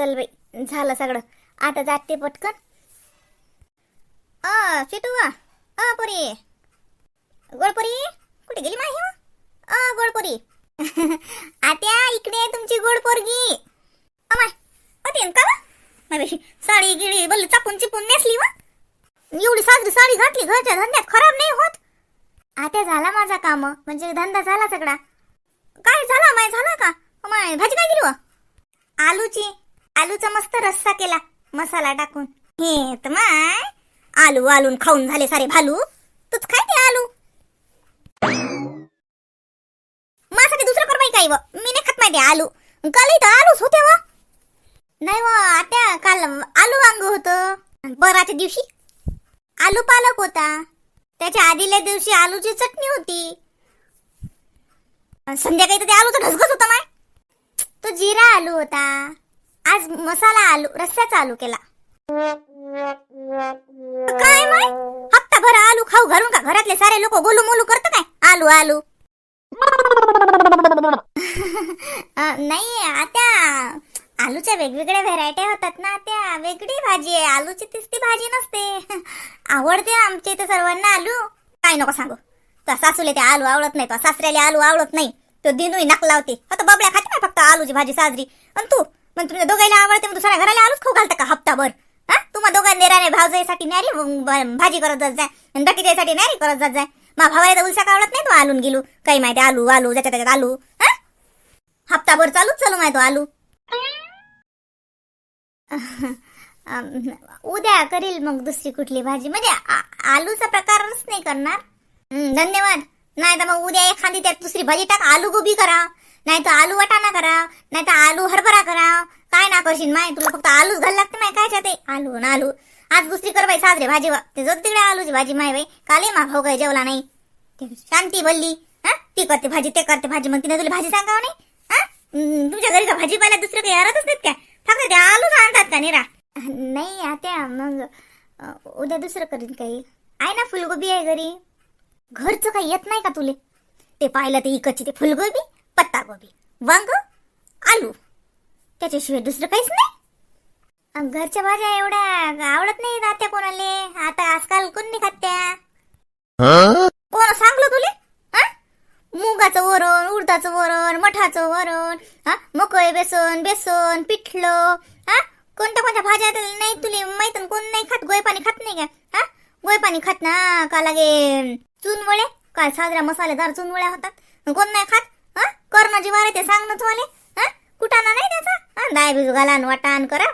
चल बाई झालं सगळं. आता जाते पटकन. अ सिटू अ पोरी. गोडपुरी कुठे गेली माही हो? अ गोडपुरी. आत्या इकडे तुमची गोडपोरगी अमाय अते का माझी साडी गिळी बल्ल चापून चिपून नेसली व. एवढी साजरी साडी घातली घरच्या धंद्यात खराब नाही होत. आता झाला माझा काम म्हणजे धंदा झाला सगळा. काय झाला माय झाला का? माय भाजी काय केली व? आलूची. आलूचा मस्त रस्सा केला मसाला टाकून. हे तर माय आलू आलून खाऊन झाले सारे भालू. तूच खाय ते आलू. माझ्यासाठी दुसरं कर बाई काही व. मी नाही खात माहिती आलू. काल इथं आलूच होते व. नाही व आता काल आलू वांग होतं. बराच्या दिवशी आलू पालक होता. त्याच्या आधील्या दिवशी आलूची चटणी होती. संध्याकाळी तर ते आलूचा ढसघस होता माय. तो जिरा आलू होता. आज मसाला आलू रस्स्याचा आलू केला. काय माय हप्ताभर आलू खाऊ घरून का घरातले सारे लोक गोलू मोलू करत काय आलू आलू. नाही आता आलूच्या वेगवेगळ्या व्हरायटी होतात ना त्या वेगळी भाजी आहे. आलूची तिसती भाजी नसते. आवडते आमच्या इथे सर्वांना आलू. काय नको सांगू. तो सासूले ते आलू आवडत नाही तो सासऱ्याला आलू आवडत नाही. तो दिनूही नक लावते. आता बबड्या खाते ना फक्त आलूची भाजी साजरी. आणि तू? मग तुझ्या दोघायला आवडते मग दुसऱ्या घराला आलूच खाऊ घालता का हप्ताभर? हा? तुम्हा दोघा नेराने भावजाईसाठी न्यारी भाजी करत जात जाय. आणि दटीजाईसाठी न्यारी करत जात जाय. मा भावाला तर उलसा का आवडत नाही तो आलून गेलो? काही माहिती आलू आलू ज्याच्या त्याच्यात आलू हा? हप्ताभर चालूच चालू माहिती आलू. उद्या करील मग दुसरी कुठली भाजी. म्हणजे आलूचा प्रकारच नाही करणार. धन्यवाद. नाही तर मग उद्या एखादी त्यात दुसरी भाजी टाक आलू गोबी करा. नाही तर आलू वाटाणा करा नाही तर आलू हरभरा करा. काय ना करशील माय तुला फक्त आलूच घाल लागते माय काय ते आलू ना आलू. आज दुसरी कर बाई साजरे भाजी वा. ते जो तिकडे आलूची भाजी माय बाई काले मा भाऊ काही जेवला नाही. शांती बोलली हा? ती करते भाजी ते करते भाजी मग तिने तुला भाजी सांगावं नाही? हा? तुमच्या घरी का भाजीपाला दुसरं काही हरतच नाहीत काय? फक्त ते आलूच आणतात का निरा? नाही आता मग उद्या दुसरं करीन काही. आहे ना फुलगोबी आहे घरी. घरचं काही येत नाही का तुले? ते पाहिलं ते इकडची ते फुलगोबी? गोबी वांग आलू. त्याच्याशिवाय दुसरं काहीच नाही. अन घरच्या भाज्या एवढ्या आवडत नाही जाते कोणाले. आता आजकाल कोण नाही खात त्या कोण सांगलं तुले? हा? मुगाचं वरण उडदाचं वरण मठाचं वरण हा? मकई बेसन बेसन पिठलं हा? कोणत्या कोणत्या भाज्या तर नाही तुले माहीत न कोण नाही खात? गोय पाणी खात नाही का? हा? गोय पाणी खात ना का लागे चुनवळे? काय साजऱ्या मसालेदार चुनवळ्या होतात. कोण नाही खात? हा? कर्णाची वारे ते सांग ना तुम्हाला. हा? कुटाणा नाही त्याचा? हा? दाय बिजू घालान वाटाण करा.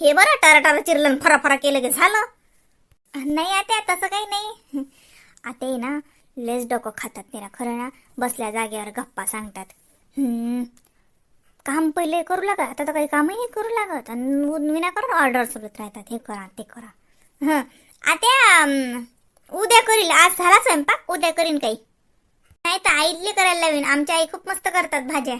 हे बरं टारा टारा चिरलं फरा फरा केलं की झालं. नाही आता तसं काही नाही. आता आहे ना लेस डोकं खातात ना खरं ना. बसल्या जागेवर गप्पा सांगतात. काम पहिले करू लागत आता तर काही कामही करू लागत. आणि करून ऑर्डर सुरूच राहतात. हे करा ते करा. हां. आता उद्या करील. आज झाला स्वयंपाक? उद्या करीन काही. नाही तर आईले करायला लावीन. आमच्या आई खूप मस्त करतात भाज्या.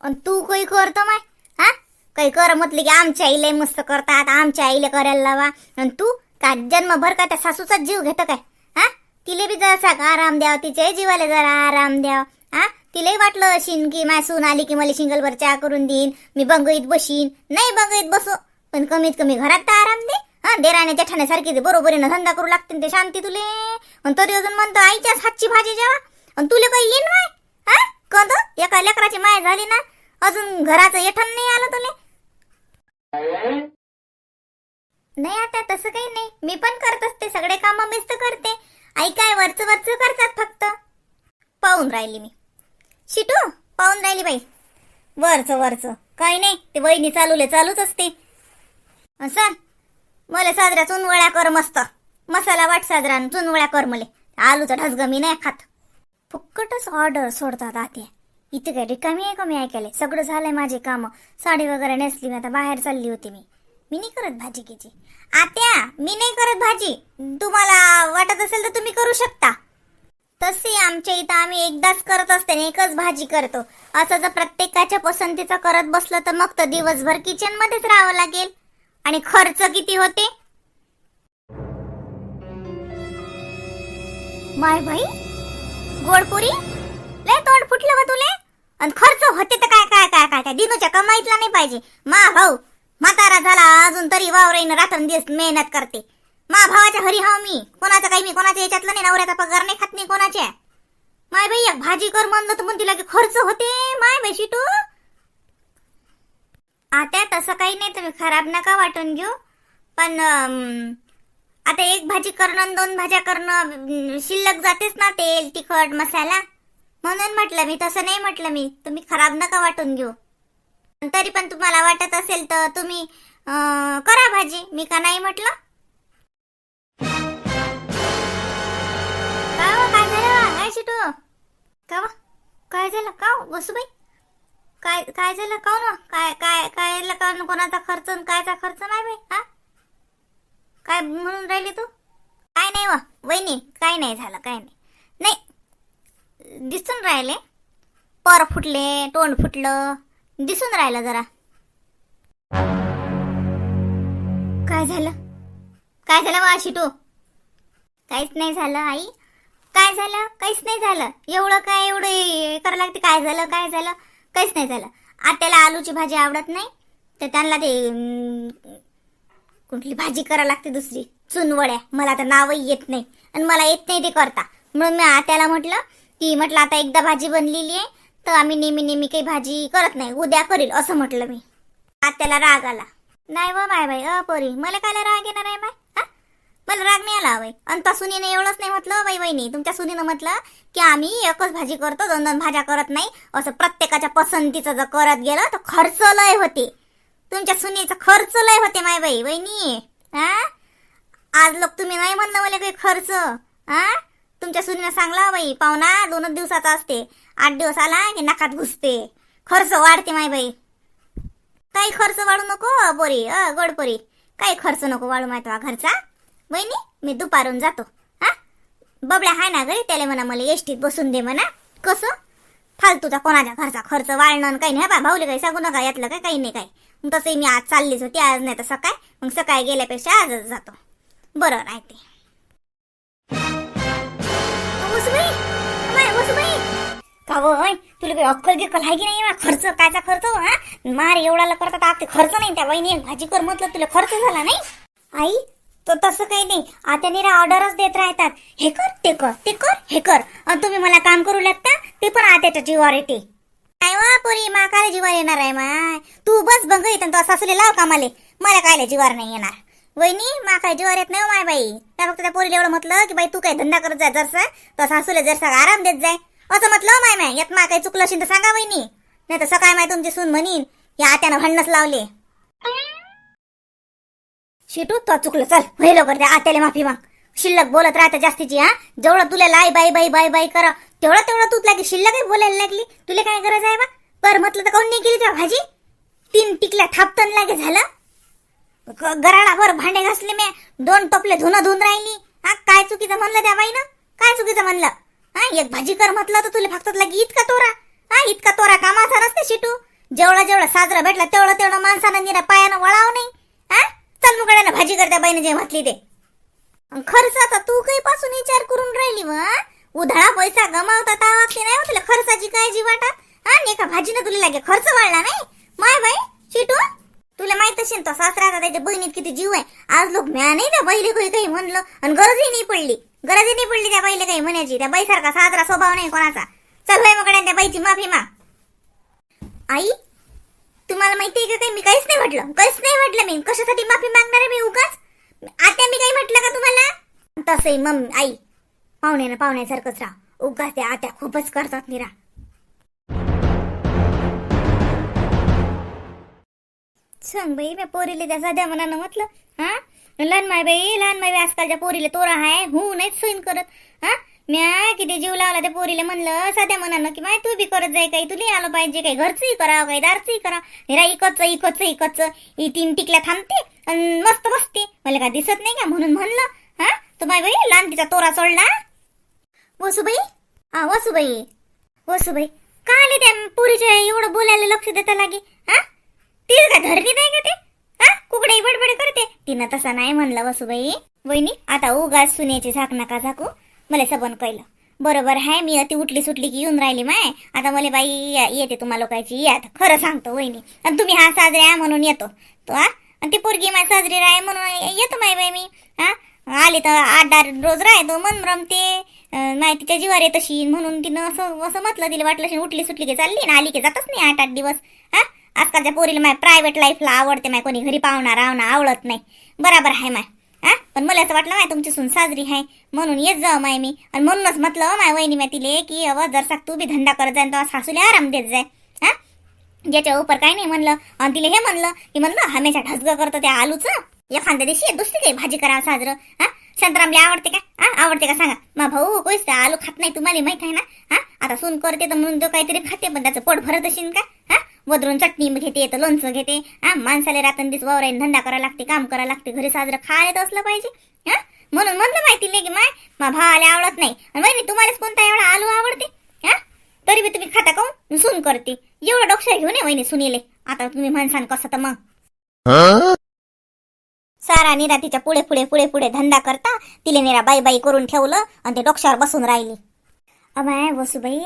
आणि तू काही करतो माय? हा? काही कर म्हटले की आमच्या आईला मस्त करतात. आमच्या आईला करायला लावा. आणि तू का जन्मभर का त्या सासूचाच जीव घेतो काय? हा? तिले बी जरा आराम द्याव. तिच्या जीवाला जरा आराम द्याव. हा? तिलाही वाटलं अशीन की माय सून आली की मला शिंगलभर चहा करून देईन. मी बंगईत बशीन. नाही बंगईत बसो. पण कमीत कमी घरात तर आराम दे. हा देराने जेठाण्यासारखी ते बरोबरीनं धंदा करू लागते ते शांती तुले. आणि तरी अजून म्हणतो आईच्याच हातची भाजी जेवा. आणि तुले काही येईन माय हा? कद? एका लेकराची माय झाली ना अजून घराचं येठण नाही आलं तुले. नाही आता तसं काही नाही. मी पण करत असते सगळे काम मीच तर करते. आई काय वरच वरच करतात फक्त. पाहून राहिली मी. शिटू पाहून राहिली बाई. वरच वरच. काही नाही ते वहिनी चालूले चालूच असते. असं मला साजरा चुनवळ्या कर मस्त. मसाला वाट साजरा चुनवळ्या कर मले. आलूचा ढसग मी नाही खात. फुक्कटच ऑर्डर सोडतात आते इथे काय रिकामी आहे का मी ऐकायला? सगळं झालंय माझे काम. साडी वगैरे नेसली मी आता बाहेर चालली होती मी. मी नाही करत भाजी किची आत्या मी नाही करत भाजी. तुम्हाला वाटत असेल तर तुम्ही करू शकता. तसे आमच्या इथं आम्ही एकदाच करत असते आणि एकच भाजी करतो. असं जर प्रत्येकाच्या पसंतीचं करत बसलं तर मग तर दिवसभर किचन मध्येच राहावं लागेल. आणि खर्च किती होते? माय भाई गोडपुरी लय तोंड फुटलं तुले. आणि खर्च होते तर काय काय काय काय काय? दिनूच्या कमाईतला नाही पाहिजे. मा भाऊ म्हातारा झाला अजून तरी वावराईनं रात्रंदिवस मेहनत करते. मा भावाच्या घरी हाव मी. कोणाचं काही मी कोणाच्या याच्यातलं नाही नवऱ्याचा पगार नाही खात नाही कोणाच्या. माय बाई भाजी कर म्हणलं तर म्हणते की खर्च होते माय बाई शिटू. आता तसं काही नाही तुम्ही खराब नका वाटून घेऊ. पण आता एक भाजी करणं आणि दोन भाज्या करणं शिल्लक जातेच ना तेल तिखट मसाला. म्हणून म्हटलं मी तसं नाही म्हटलं मी. तुम्ही खराब नका वाटून घेऊ. तरी पण तुम्हाला वाटत असेल तर तुम्ही करा भाजी. मी का नाही म्हटलं? हो, काय झालं? काय शिटू. का हो? काय झालं? का हो, बसूबाई काय काय झालं? का हो ना? काय काय कोणाचा खर्च आणि कायचा खर्च नाही बाई हा? काय म्हणून राहिली तू? काय नाही वा वहिनी काय नाही झालं काय नाही. नाही दिसून राहिले. पर फुटले तोंड फुटलं दिसून राहिलं जरा. काय झालं? काय झालं वा तू? काहीच नाही झालं आई. काय झालं? काहीच नाही झालं. एवढं काय एवढं हे करावं लागते काय झालं काय झालं? काहीच नाही झालं. आत्याला आलूची भाजी आवडत नाही. तर त्यांना ते कुठली भाजी करा लागते दुसरी. चुनवड्या. मला तर नावही येत नाही. आणि मला येत नाही ते करता. म्हणून मी आत्याला म्हटलं की म्हटलं आता एकदा भाजी बनलेली आहे तर आम्ही नेहमी नेहमी काही भाजी करत नाही. उद्या करील असं म्हटलं मी. आत्याला राग आला. नाही व माय बाई अ पोरी मला काय राग येणार आहे बाय हा? मला राग नाही आला बाई. आणि त्या सुनीने एवढंच नाही म्हटलं बाई वहिनी तुमच्या सुनीनं म्हटलं की आम्ही एकच भाजी करतो दोन दोन भाज्या करत नाही. असं प्रत्येकाच्या पसंतीचं जर करत गेलं तर खर्च लय होते. तुमच्या सुनीचा खर्च लय होते माय बाई वहिनी. हा आज लोक तुम्ही नाही म्हणलं मला काही खर्च. हा तुमच्या सुनीनं सांगला बाई पाहुणा दोनच दिवसाचा असते. आठ दिवस आला की नाकात घुसते. खर्च वाढते माय बाई. काही खर्च वाढू नको बोरी अ गोडपोरी काही खर्च नको वाढू माय तुझा घरचा. बहिणी मी दुपारून जातो. हा बबड्या हाय ना घरी त्याला म्हणा मला एसटीत बसून दे म्हणा. कसं? फालतूचा कोणाच्या घरचा खर्च वाढणं काही नाही बा भाऊले काही सांगू नका यातलं काय काही नाही काय. तसंही मी आज चाललीच होती आज नाही तर सकाळ. मग सकाळी गेल्यापेक्षा आजच जातो. बरं नाही ते का होय तुला काही अक्कल गिक्कल आहे की नाही खर्च कायचा खर्च हा? मार एवढाला करता आता ते खर्च नाही त्या वहिनी भाजी कर म्हटलं तुला खर्च झाला नाही? आई तो तसं काही नाही. आता निरा ऑर्डरच देत राहतात. हे कर ते कर ते कर हे कर. आणि तुम्ही मला काम करू लागता ते पण आत्याच्या जीवावर येते. काय वा पोरी मा काय जीवार येणार आहे माय तू बस बघ इथं तो सासूले लाव कामाले. मला काय जीवार नाही येणार. वहिनी मा काय जीवार येत नाही हो माय बाई. त्या फक्त त्या पोरीला एवढं म्हटलं की बाई तू काय धंदा करत जाय जरसा तो सासूले जरसा आराम देत जाय. असं म्हटलं हो माय माय यात मा काही चुकलं असेल तर सांगा वहिनी. नाही तर सकाळ माय तुमची सून म्हणीन या आत्यानं भांडणच लावले. शिटू तो चुकलं चल होय लवकर त्या आत्याला माफी माग. शिल्लक बोलत राहते जास्तीची हा. जेवढं तुला लाई बाई बाई बाई बाई करा तेवढं तेवढं तू लागे शिल्लक बोलायला लागली. तुला काय गरज आहे बा? कर म्हटलं तर काऊन नाही केली तुझ्या भाजी? तीन टिकल्या थापतन लागे झालं. ग- गराडाभर भांडे घासले मी. दोन टोपले धुणं धुवून राहिली. हा काय चुकीचं म्हणलं त्या बाईनं? काय चुकीचं म्हणलं? हा एक भाजी कर म्हटलं तर तुला फक्त लागे इतका तोरा. हा इतका तोरा कामाचा नसते शिटू. जेवढा जेवढा साजरा भेटला तेवढं तेवढं माणसानं निरा पायानं वळाव नाही. हा चल मुकड्यानं भाजी करत्या बाईनं जे म्हटली ते. अन खर्चाचा तू काही पासून विचार करून राहिली मग उधळा पैसा गमावता की नाही तुला खर्चाची काळजी वाटा. आणि एका भाजीनं तुला लागे खर्च वाढला नाही. माय बाई चिटू तुला माहीत असेल तो सासराचा त्याच्या बहिणीत किती जीव आहे. आज लोक म्या नाही त्या बैले काही काही म्हणलं. आणि गरजही नाही पडली. गरजही नाही पडली त्या बैले काही म्हणायची. त्या बाईसारखा साजरा स्वभाव नाही कोणाचा. चल भाई मग त्या बाईची माफी मा आई तुम्हाला माहिती आहे का काही? मी काहीच नाही म्हटलं. काहीच नाही म्हटलं मी. कशासाठी माफी मागणार आहे मी उगाच? आता मी काही म्हटलं का तुम्हाला? तसंही मम्मी आई. पाहुण्यानं पाहुण्यासारखंच राहा. उगाच त्या आत्या खूपच करतात निरा. सांग बाई मी पोरीले त्या साध्या मनानं म्हटलं हा? लहान माय बाई लहान माय बाई आजकालच्या पोरीले तोरा हाय हो नाहीच सोयीन करत हा? म्या किती जीव लावला त्या पोरीला म्हणलं साध्या मनानं की माय तू बी करत जाय काही तुला आलं पाहिजे काही घरचंही करावं काही दारचंही करा हेरा इकच इकच इकडचं ही तीन टिकल्या थांबते आणि मस्त बसते. मला काय दिसत नाही का? म्हणून म्हणलं हा? तू माय बाई लहान तिचा तोरा सोडला वसुबाई? हा वसुबाई. वसुबाई का आले त्या पुरीच्या एवढं बोलायला लक्ष देता लागे? हा ती का धरली नाही का ते? हा कुकडे बडबड करते. तिनं तसं नाही म्हणलं वसुबाई. वहिनी आता उगाच सुनेची झाक नका झाकू. मला सबन कळलं. बरोबर आहे मी अति उठली सुटली की येऊन राहिली माय. आता मला बाई येते तुम्हा लोकांची याद. खरं सांगतो वहिनी. आणि तुम्ही हा साजरे आहे म्हणून येतो. तो हा आणि ती पोरगी माय साजरी राय म्हणून येतो माय बाई मी. हा आली तर आठ दहा रोज राहतो मन रमते. नाही तिच्या जीवार येत अशी म्हणून तिनं असं असं म्हटलं तिला वाटलं उठली सुटली की चालली ना आली की जातच नाही आठ आठ दिवस. हा? आजकालच्या पोरीला माय प्रायव्हेट लाईफला आवडते माय कोणी घरी पाहुणा रावणा आवडत नाही. बराबर आहे माय. हा? पण मला असं वाटलं माय तुमची सून साजरी आहे. म्हणून येत जाऊ माय मी. आणि म्हणूनच म्हटलं माय वहिनी माय तिले की अव जर साक तू बी धंदा करत जाय तेव्हा सासूला आराम देत जाय. हा? ज्याच्या उपर काय नाही म्हणलं. आणि तिला हे म्हणलं की म्हणलं हमेशा ढसगं करतो त्या आलूचं एखाद्या दिवशी दुसरी काही भाजी करा साजरं. हा? संत्रामले आवडते का? हा? आवडते का सांगा. मा भाऊ कोणीच आलू खात नाही तुम्हाला माहीत आहे ना? हा? आता सून करते तर म्हणून तो काहीतरी खाते पण त्याचं पोट भरत असेल का? हा? वदरून चटणी घेते तर लोणचं घेते. हा? माणसाला रात्रंदिवस वावरायन धंदा करायला लागते काम करावं लागते घरी साजरं खायला तर असलं पाहिजे. हा? म्हणून म्हणलं माहिती नाही की माय मा भावाला आवडत नाही. आणि तुम्हालाच कोणता एवढा आलू आवडते? हा? तरी बी तुम्ही खाता काऊन हो? सून करते. एवढं डोक्यात घेऊन ये वहिनी सुनीले. आता तुम्ही म्हणसान कसं तर मग. सारा निरा तिच्या पुढे पुढे पुढे पुढे धंदा करता तिले निरा बाई बाई करून ठेवलं आणि ते डोक्षावर बसून राहिली. अबाय वसुबाई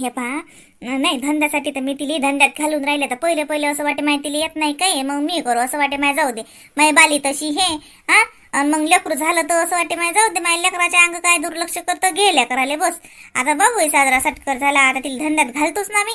हे पहा. नाही धंद्यासाठी तर मी तिला धंद्यात घालून राहिले तर पहिले पहिले असं वाटे माय तिला येत नाही काय? मग मी करू असं वाटे माय जाऊ दे. माय बाली तशी हे हा? मग लेकरू झालं तर असं वाटे माय जाऊ दे. माय लेकराच्या अंग काय दुर्लक्ष करतं? घे लेकराले बस. आता बघू साजरा सटकर झाला आता तिला धंद्यात घालतोच ना मी.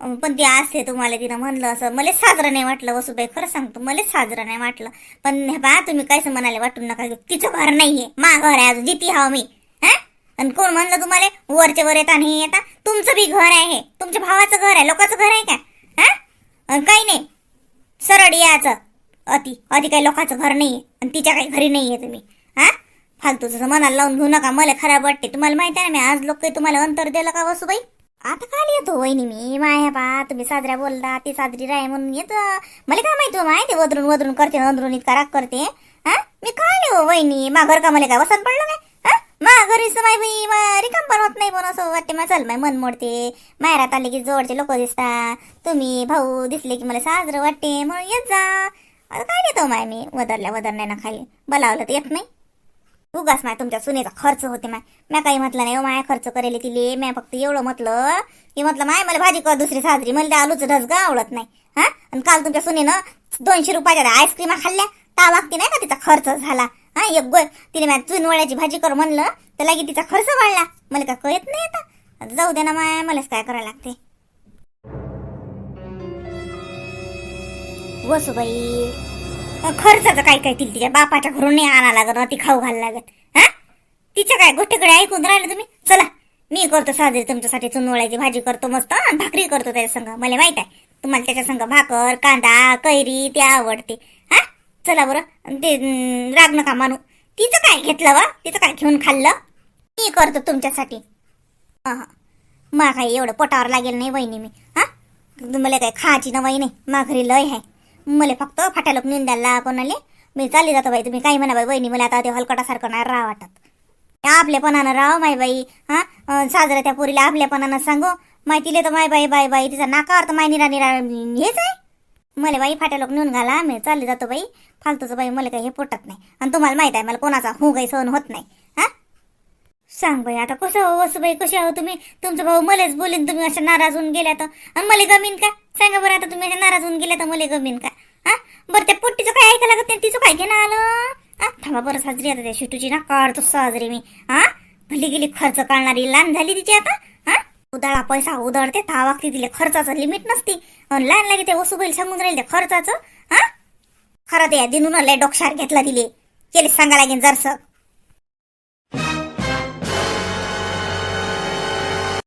पण ती असते तुम्हाला तिनं म्हणलं असं मला साजरं नाही वाटलं वसुबाई खरं सांगतो मला साजरं नाही वाटलं. पण हे पहा तुम्ही कायच म्हणाले वाटून नका तिचं घर नाहीये. मा घर आहे अजून जिती हाव मी. हा? आणि कोण म्हणलं तुम्हाला? वरचे वर येता नाही येता? तुमचं बी घर आहे. तुमच्या भावाचं घर आहे. लोकांचं घर आहे का? हा? काही नाही. सरळ याचं अति अति काही लोकांचं घर नाहीये. आणि तिच्या काही घरी नाहीये तुम्ही. हा? फालतूचं मनाला लावून घेऊ नका. मला खराब वाटते. तुम्हाला माहिती आहे ना मी आज लोक काही तुम्हाला अंतर दिलं का वसूबाई? आता काय येतो वहिनी मी? माया बा तुम्ही साजऱ्या बोलता ती साजरी राय म्हणून येत. मला काय माहिती हो माय ते वदरून वदरून करते अंदरून इतका राग करते. हा? मी काय नाही हो वहिनी? मा घर का मला काय वसन पडलं काय हा? मा घरीच माय बाई मा रिकाम होत नाही पण असं वाटते. मा चल माय मन मोडते. मायरात आले की जवळचे लोक दिसता. तुम्ही भाऊ दिसले की मला साजरं वाटते म्हणून येत जा. आता काय नेतो माय मी? वदरल्या वदरल्या ना खाली बोलावलं तर येत नाही. उगाच माय तुमच्या सुनेचा खर्च होते माय. म्या काही म्हटलं नाही हो, माया माय खर्च करेल तिले. म्या फक्त एवढं म्हटलं की म्हटलं माय मला भाजी कर दुसरी साजरी. मला त्या आलूचं ढसगा आवडत नाही. हा? आणि काल तुमच्या सुनेनं दोनशे रुपयाच्या आईस्क्रीमा खाल्ल्या. ता वागते नाही का तिचा खर्च झाला? हा? एक गो तिने म्या चुनवळ्याची भाजी कर म्हणलं तर लागी तिचा खर्च वाढला. मला काय कळत नाही आता. आता जाऊ दे ना माय मलाच काय करायला लागते. वसुबाई. खर्चाचं काय काय तिला तिच्या बापाच्या घरून नाही आणा लागत ती खाऊ घाल लागत. हा? तिच्या काय गोष्टीकडे ऐकून राहिले तुम्ही? चला मी करतो साजरी तुमच्यासाठी चुनवळ्याची भाजी करतो मस्त आणि भाकरी करतो त्याच्या संघ मला माहीत आहे तुम्हाला त्याच्या संघ भाकर कांदा कैरी ते आवडते. हा? चला बरं ते राग नका मानू. तिचं काय घेतलं वा? तिचं काय घेऊन खाल्लं? मी करतो तुमच्यासाठी. हां हां. मा काही एवढं पोटावर लागेल नाही वहिनी मी. हा? मला काय खायची ना वही नाही? मा घरी लय आहे. मला फक्त फाट्या लोक नेऊन द्यायला कोणाले. मी चालली जातो बाई तुम्ही काही म्हणा बाई वहिनी मला आता ते हलकटासारखं नाही राहा वाटत. आपल्यापणानं राव माय बाई हा? साजरा त्या पोरीला आपल्यापणानं सांगो. माहितीले तर माय बाई बाई बाई तिचा नाकावर तर माय निरा निरा हेच आहे. मला बाई फाट्या लोक नेऊन घाला मी चालले जातो बाई. फालतूचं बाई मला काही हे पोटत नाही. आणि तुम्हाला माहीत आहे मला कोणाचा हो काही सहन होत नाही हा? सांग बाई आता कसं हो वसू बाई कशी आहो तुम्ही? तुमचा भाऊ मलाच बोलीन तुम्ही अशा नाराज होऊन गेल्या तर. आणि मला गमीन का? सांगा बरं आता तुम्ही नाराज होऊन गेल्या तर मला गमीन का? हा? बरं त्या पोट्टीचं काय ऐकायला लागत नाही? तिचं काय घेणं आलं? हा? थांबा बरं साजरी आता त्या शिटूची ना काढतो साजरी मी. हा? भली गेली खर्च काढणारी लहान झाली तिची आता. हा? उदाळा पैसा उधळते दहा वागते तिला. खर्चाचं लिमिट नसती. आणि लहान लागे त्या वसुबाईल सांगून राहील त्या खर्चाचं. हा? खरं ते या दिनून लय डोक्षार घेतला दिले केले सांगा लागेल जरसं